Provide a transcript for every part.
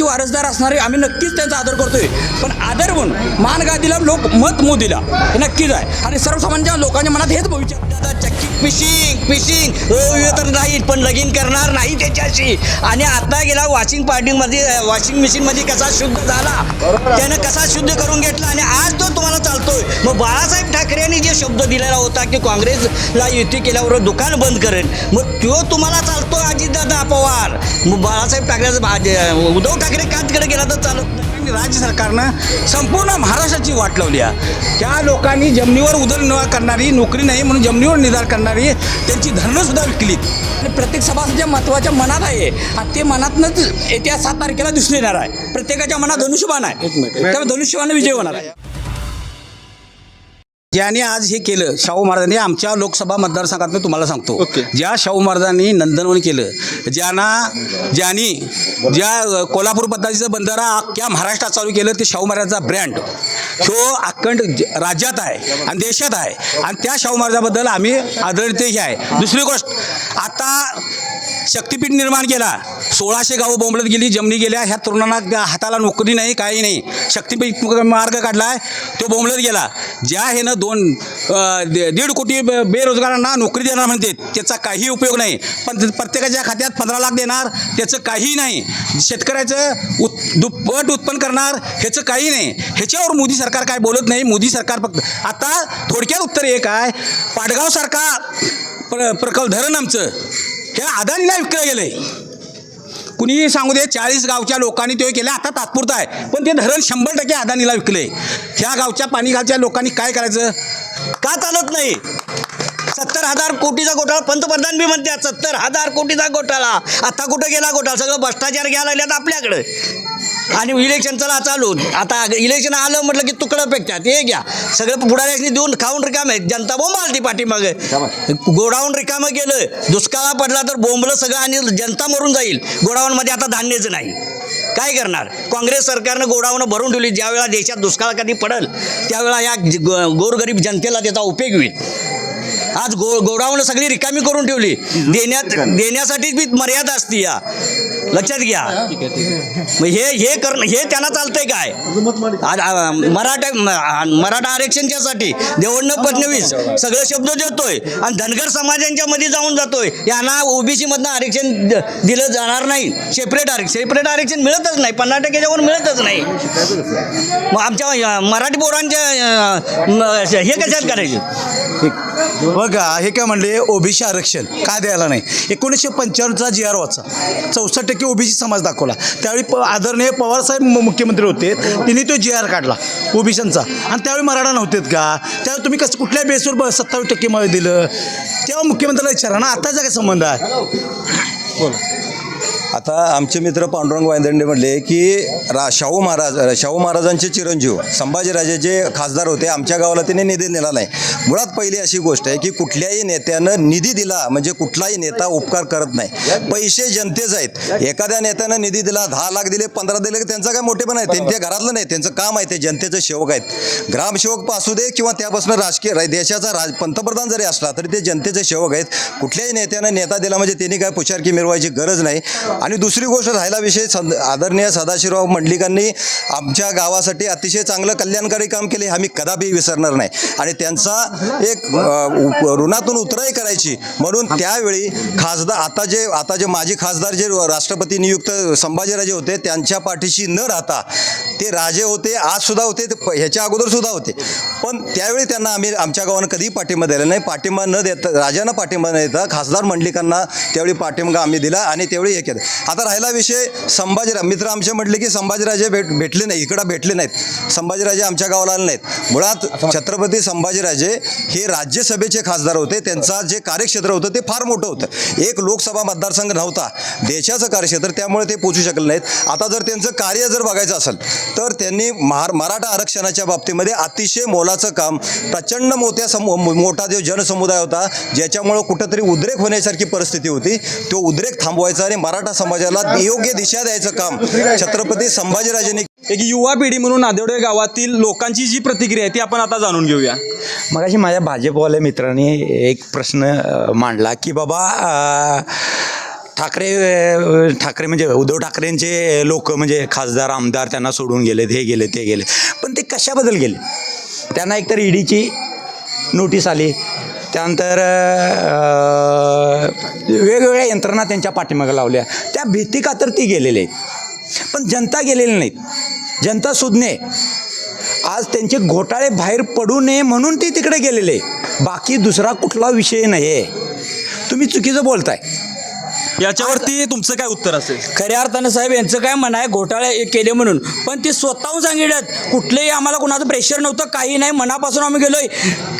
मोदींचे वारसदार असणारे आम्ही नक्कीच त्यांचा आदर करतोय. पण आदर म्हणून मान गादीला लोक मत मोदीला. हे नक्कीच आहे. आणि सर्वसामान्य लोकांच्या मनात हेच भविष्य. Fishing fishing. तर नाही पण लगीन करणार नाही त्याच्याशी. आणि आता गेला वॉशिंग पार्टीमध्ये वॉशिंग मशीनमध्ये कसा शुद्ध झाला? त्यानं कसा शुद्ध करून घेतला? आणि आज तो तुम्हाला चालतोय. मग बाळासाहेब ठाकरे यांनी जे शब्द दिलेला होता की काँग्रेसला युती केल्यावर दुकान बंद करेन मग तो तुम्हाला चालतोय अजितदादा पवार. बाळासाहेब ठाकरेचं उद्धव ठाकरे का तिकडे गेला तर चालत नाही. राज्य सरकारनं संपूर्ण महाराष्ट्राची वाट लावली आहे. त्या लोकांनी जमिनीवर उदरनिर्वाह करणारी नोकरी नाही म्हणून जमिनीवर निधार करणारी त्यांची धरणं सुद्धा विकलीत. आणि प्रत्येक सभासच्या महत्त्वाच्या मनात आहे आणि ते मनातनंच येत्या सात तारखेला दिसून येणार आहे. प्रत्येकाच्या मनात धनुष्यबाण आहे. त्यामुळे धनुष्यबाण विजय होणार आहे. ज्याने आज हे केलं शाहू महाराजांनी आमच्या लोकसभा मतदारसंघातनं तुम्हाला सांगतो. ओके. ज्या शाहू महाराजांनी नंदनवन केलं ज्यांना ज्यांनी ज्या कोल्हापूर पद्धतीचं बंधारा अख्ख्या महाराष्ट्रात चालू केलं ते शाहू महाराजांचा ब्रँड तो अखंड राज्यात आहे आणि देशात आहे. आणि त्या शाहू महाराजाबद्दल आम्ही आदरणीय हे आहे. दुसरी गोष्ट आता शक्तीपीठ निर्माण केला. सोळाशे गावं बोंबलत गेली जमनी गेल्या ह्या तरुणांना हाताला नोकरी नाही काही नाही. शक्तीपीठ मार्ग काढलाय तो बोंबलत गेला. ज्या ह्यानं दोन दीड कोटी बे- बेरोजगारांना नोकरी देणार म्हणते त्याचा काही उपयोग नाही. पण प्रत्येकाच्या खात्यात पंधरा लाख देणार त्याचं काही नाही. शेतकऱ्याचं उत् दुप्पट उत्पन्न करणार ह्याचं काही नाही. ह्याच्यावर मोदी सरकार काय बोलत नाही मोदी सरकार फक्त आता थोडक्यात उत्तर एक आहे पाडगावसारखा प्र प्रकल्प धरण आमचं. हे अदानीला विकलं गेलं आहे कुणीही सांगू दे चाळीस गावच्या लोकांनी ते केलं आता तात्पुरतं आहे. पण ते धरण शंभर टक्के अदानीला विकले ह्या गावच्या पाणीगावच्या लोकांनी काय करायचं? का चालत नाही? सत्तर हजार कोटीचा घोटाळा पंतप्रधान बी म्हणतात सत्तर हजार कोटीचा घोटाळा. आता कुठं गेला घोटाळा? सगळं भ्रष्टाचार घ्यायला लागल्यात आपल्याकडे. आणि इलेक्शन चला चालू आता इलेक्शन आलं म्हटलं की तुकडं फेकतात. हे घ्या. सगळं पुढाऱ्याने देऊन खाऊन रिकाम आहेत. जनता बोंब आलती पाठीमागे. गोडाऊन रिकामं गेलं. दुष्काळा पडला तर बोंबलं सगळं आणि जनता मरून जाईल. गोडाऊनमध्ये आता धान्यच नाही. काय करणार? काँग्रेस सरकारनं गोडाऊन भरून ठेवली. ज्यावेळा देशात दुष्काळ कधी पडेल त्यावेळा या गोरगरीब जनतेला त्याचा उपयोग होईल. आज गो गोडाऊन सगळी रिकामी करून ठेवली. देण्यात देण्यासाठी बी मर्यादा असती या. लक्षात घ्या. मग हे हे करणं हे त्यांना चालतंय काय? आज, आ, मराठा मराठा आरक्षणच्यासाठी देवेंद्र फडणवीस सगळे शब्द देतोय आणि धनगर समाजांच्या मध्ये जाऊन जातोय. यांना ओबीसी मधनं आरक्षण द- दिलं जाणार नाही. सेपरेट आरक्षण सेपरेट आरक्षण मिळतच नाही. पन्नास टक्क्याच्यावर मिळतच नाही. मग आमच्या अ, मराठी पोरांच्या अ, म- हे कशात करायचे? बघा हे काय म्हणले ओबीसी आरक्षण. का द्यायला नाही? एकोणीसशे पंच्याण्णवचा जी आर वाचा चौसष्ट टक्के ओबीसी समाज दाखवला. त्यावेळी प आदरणीय पवारसाहेब मु- मुख्यमंत्री होते. त्यांनी तो जी आर काढला ओबीसींचा. आणि त्यावेळी मराठा नव्हतेत का? त्यावेळी तुम्ही कसं कुठल्या बेसवर ब सत्तावीस टक्के मध्ये दिलं? तेव्हा मुख्यमंत्र्याला विचारा ना आताचा काय संबंध आहे? आता आमचे मित्र पांडुरंग वायदंडे म्हणले की रा शाहू महाराज शाहू महाराजांचे चिरंजीव संभाजीराजे जे खासदार होते आमच्या गावाला त्यांनी निधी दिला नाही. मुळात पहिली अशी गोष्ट आहे की कुठल्याही नेत्यानं निधी दिला म्हणजे कुठलाही नेता उपकार करत नाही. पैसे जनतेच आहेत. एखाद्या नेत्यानं निधी दिला दहा लाख दिले पंधरा दिले त्यांचा काय मोठेपण आहे. त्यांच्या घरातलं नाही त्यांचं काम आहे ते जनतेचे सेवक आहेत. ग्रामसेवक असू दे किंवा त्यापासून राजकीय देशाचा राज पंतप्रधान जरी असला तरी ते जनतेचे सेवक आहेत. कुठल्याही नेत्यानं नेता दिला म्हणजे त्यांनी काय पुचारकी मिळवायची गरज नाही. आणि दुसरी गोष्ट राहिला विषय सद आदरणीय सदाशिवराव मंडलिकांनी आमच्या गावासाठी अतिशय चांगलं कल्याणकारी काम केले आम्ही कदापि विसरणार नाही. आणि त्यांचा एक ऋणातून उतराई करायची. म्हणून त्यावेळी खासदार आता जे आता जे माजी खासदार जे राष्ट्रपती नियुक्त संभाजीराजे होते त्यांच्या पाठीशी न राहता ते राजे होते आज सुद्धा होते ते प- ह्याच्या अगोदर सुद्धा होते. पण त्यावेळी त्यांना आम्ही आमच्या गावानं कधीही पाठिंबा दिला नाही. पाठिंबा न देता राजांना पाठिंबा न देता खासदार मंडलिकांना त्यावेळी पाठिंबा आम्ही दिला आणि त्यावेळी हे केलं. आता राहिला विषय संभाजीराज. मित्र आमचे म्हटले की संभाजीराजे भेट भेटले नाही इकडं भेटले नाहीत. संभाजीराजे आमच्या गावाला आले नाहीत. मुळात छत्रपती संभाजीराजे हे राज्यसभेचे खासदार होते. त्यांचा जे कार्यक्षेत्र होतं ते फार मोठं होतं. एक लोकसभा मतदारसंघ नव्हता. देशाचं कार्यक्षेत्र त्यामुळे ते पोचू शकले नाहीत. आता जर त्यांचं कार्य जर बघायचं असेल तर त्यांनी महार मराठा आरक्षणाच्या बाबतीमध्ये अतिशय मोलाचं काम प्रचंड मोठ्या समू मोठा जो जनसमुदाय होता ज्याच्यामुळं कुठंतरी उद्रेक होण्यासारखी परिस्थिती होती तो उद्रेक थांबवायचा आणि मराठा समाजाला योग्य दिशा द्यायचं काम. छत्रपती संभाजीराजेंनी एक युवा पिढी म्हणून नादेवडे गावातील लोकांची जी प्रतिक्रिया आहे ती आपण आता जाणून घेऊया. मगाशी माझ्या भाजपवाल्या मित्राने एक प्रश्न मांडला की बाबा ठाकरे ठाकरे म्हणजे उद्धव ठाकरेंचे लोक म्हणजे खासदार आमदार त्यांना सोडून गेलेत हे गेले ते गेले पण ते कशाबद्दल गेले? त्यांना एकतर ईडीची नोटीस आली. त्यानंतर वेगवेगळ्या यंत्रणा त्यांच्या पाठीमागं लावल्या. त्या भीती का तर ती गेलेले आहेत. पण जनता गेलेली नाहीत. जनता सुज्ञे आज त्यांचे घोटाळे बाहेर पडू नये म्हणून ते तिकडे गेलेले बाकी दुसरा कुठला विषय नाही आहे तुम्ही चुकीचं बोलताय. याच्यावरती तुमचं काय उत्तर असेल? खऱ्या अर्थानं साहेब यांचं काय म्हणणं आहे घोटाळे केले म्हणून. पण ते स्वतःहून सांगितलं कुठलेही आम्हाला कोणाचं प्रेशर नव्हतं काही नाही. मनापासून आम्ही गेलोय.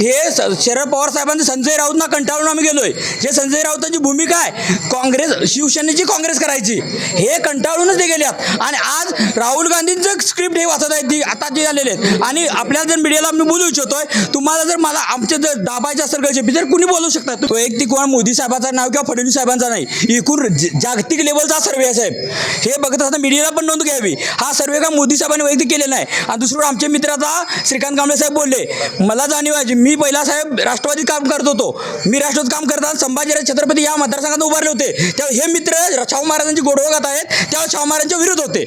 हे स- शरद पवार साहेबांचं संजय राऊतना कंटाळून आम्ही गेलोय. जे संजय राऊतांची भूमिका आहे काँग्रेस शिवसेनेची काँग्रेस करायची हे कंटाळूनच ते गेल्यात आणि आज राहुल गांधींचं स्क्रिप्ट हे वाचत आहेत ती आता जे आलेले आहेत. आणि आपल्याला जर मीडियाला मी बोलू इच्छितोय तुम्हाला जर मला आमचे जर दाबायचे असेल जर तर कुणी बोलू शकतात तो एक कोण? मोदी साहेबांचं नाव किंवा फडणवीस साहेबांचा नाही. एकूण जागतिक लेवलचा सर्वे आहे साहेब. हे बघत असताना मीडियाला पण नोंद घ्यावी. हा सर्वे का मोदी साहेबांनी वैयक्तिक केलेला नाही आणि दुसरं आमचे मित्र आता श्रीकांत कांबळे साहेब बोलले मला जाणीव आहे मी पहिला साहेब राष्ट्रवादी काम करत होतो. मी राष्ट्रवादी काम करताना संभाजीराज छत्रपती या मतदारसंघात उभारले होते. तेव्हा हे मित्र शाहू महाराजांची गोडवगात आहेत तेव्हा शाहू महाराजांच्या विरोध होते.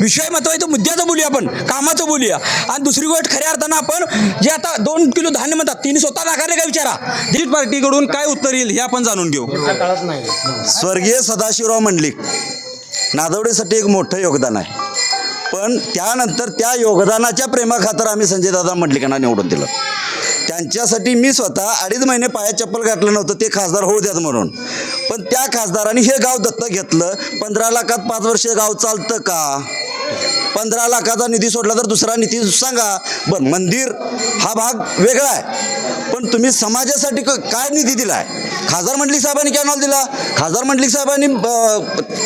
विषय महत्त्वाचा मुद्द्याचं बोलूया आपण कामाचं बोलूया. आणि दुसरी गोष्ट खऱ्या अर्थानं आपण जे आता दोन किलो धान्य म्हणतात तिने स्वतः नाकारले का विचारा? दिलीप पार्टीकडून काय उत्तर येईल हे आपण जाणून घेऊ. स्वर्गीय सदाशिवराव मंडलिक नादवडीसाठी एक मोठं योगदान आहे. पण त्यानंतर त्या योगदानाच्या प्रेमाखातर आम्ही संजयदादा मंडलिकांना निवडून दिलं. त्यांच्यासाठी मी स्वतः अडीच महिने पाया चप्पल घातलं नव्हतं ते खासदार होऊ द्यात म्हणून. पण त्या खासदारांनी हे गाव दत्तक घेतलं. पंधरा लाखात पाच वर्ष गाव चालतं का? पंधरा लाखाचा निधी सोडला तर दुसरा निधी सांगा. बरं मंदिर हा भाग वेगळा आहे. पण तुम्ही समाजासाठी काय निधी दिला आहे खासदार मंडलिक साहेबांनी कॅनॉल दिला? खासदार मंडलिक साहेबांनी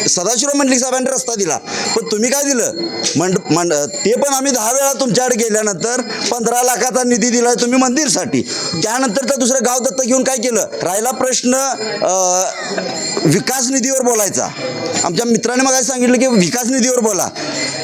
सदाशिव मंडलिक साहेबांनी रस्ता दिला. पण तुम्ही काय दिलं? मंड मंड ते पण आम्ही दहा वेळा तुमच्याकडे गेल्यानंतर पंधरा लाखाचा निधी दिला तुम्ही मंदिरसाठी. त्यानंतर तर दुसरं गाव दत्त घेऊन काय केलं? राहिला प्रश्न विकास निधीवर बोलायचा. आमच्या मित्राने मग सांगितलं की विकास निधीवर बोला.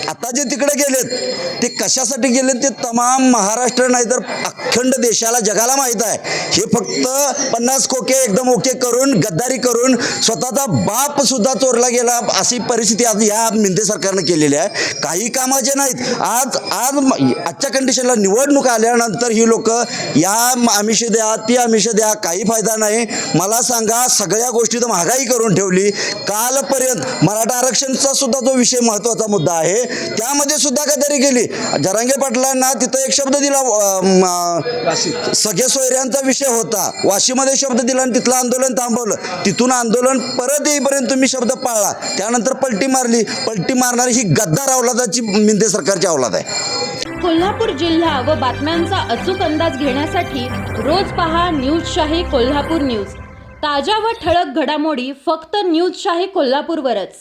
आता जे तिकडे गेलेत ते कशासाठी गेलेत? ते तमाम महाराष्ट्र नाही तर अखंड देशाला जगाला माहीत आहे. हे फक्त पन्नास खोके एकदम ओके करून गद्दारी करून स्वतःचा बाप सुद्धा चोरला गेला अशी परिस्थिती आज या मिंदे सरकारनं केलेली आहे. काही कामाचे नाहीत. आज आज आजच्या कंडिशनला निवडणूक आल्यानंतर ही लोक या आमिष द्या ती आमिष द्या काही फायदा नाही. मला सांगा सगळ्या गोष्टी तर महागाई करून ठेवली. कालपर्यंत मराठा आरक्षणचा सुद्धा जो विषय महत्त्वाचा मुद्दा आहे त्यामध्ये सुद्धा गद्दारी केली. जरांगे पाटलांना तिथं एक शब्द दिला अं, म, सगळे सोयऱ्यांचा विषय होता. वाशीमध्ये शब्द दिला आणि तिथलं आंदोलन थांबवलं. तिथून आंदोलन परत येईपर्यंत तुम्ही शब्द पाळला. त्यानंतर पलटी मारली. पलटी मारणारी ही गद्दार अवलादाची मिंदे सरकारची अवलाद आहे. कोल्हापूर जिल्हा व बातम्यांचा अचूक अंदाज घेण्यासाठी रोज पहा न्यूज शाही कोल्हापूर न्यूज. ताज्या व ठळक घडामोडी फक्त न्यूज शाही कोल्हापूरवरच.